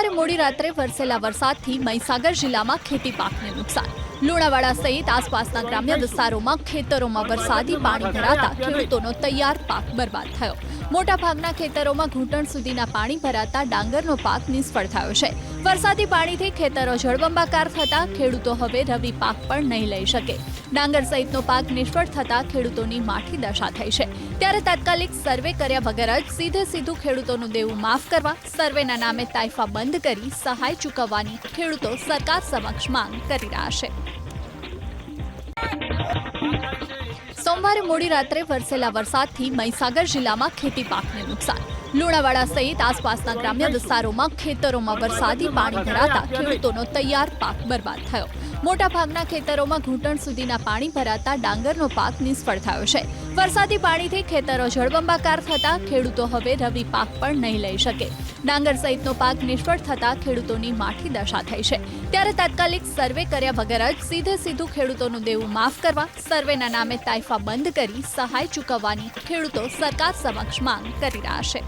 સોમવારે મોડી રાત્રે વરસેલા વરસાદથી મહીસાગર જિલ્લામાં ખેતી પાકને નુકસાન. લુણાવાડા સહિત આસપાસના ગ્રામ્ય વિસ્તારોમાં ખેતરોમાં વરસાદી પાણી ભરાતા ખેડૂતોનો તૈયાર પાક બરબાદ થયો. મોટાભાગના ખેતરોમાં ઘૂંટણ સુધીના પાણી ભરાતા ડાંગરનો પાક નિષ્ફળ થયો છે. વરસાદી પાણીથી ખેતરો જળબંબાકાર થતા ખેડૂતો હવે રવિ પાક પણ નહીં લઈ શકે. ડાંગર સહિતનો પાક નિષ્ફળ થતા ખેડૂતોની માઠી દશા થઈ છે. ત્યારે તાત્કાલિક સર્વે કર્યા વગર જ સીધે સીધું ખેડૂતોનું દેવું માફ કરવા સર્વેના નામે તાઇફા બંધ કરી સહાય ચૂકવવાની ખેડૂતો સરકાર સમક્ષ માંગ કરી રહ્યા છે. સોમવારે મોડી રાત્રે વરસેલા વરસાદથી મહીસાગર જિલ્લામાં ખેતી પાકને નુકસાન. લુણાવાડા સહિત આસપાસના ગ્રામ્ય વિસ્તારોમાં ખેતરોમાં વરસાદી પાણી ભરાતા ખેડૂતોનો તૈયાર પાક બરબાદ થયો. મોટાભાગના ખેતરોમાં ઘૂંટણ સુધીના પાણી ભરાતા ડાંગરનો પાક નિષ્ફળ થયો છે. વરસાદી પાણીથી ખેતરો જળબંબાકાર થતા ખેડૂતો હવે રવિ પાક પણ નહીં લઈ શકે. ડાંગર સહિતનો પાક નિષ્ફળ થતા ખેડૂતોની માઠી દશા થઈ છે. ત્યારે તાત્કાલિક સર્વે કર્યા વગર જ સીધે સીધું ખેડૂતોનું દેવું માફ કરવા સર્વેના નામે તાઇફા બંધ કરી સહાય ચૂકવવાની ખેડૂતો સરકાર સમક્ષ માંગ કરી રહ્યા છે.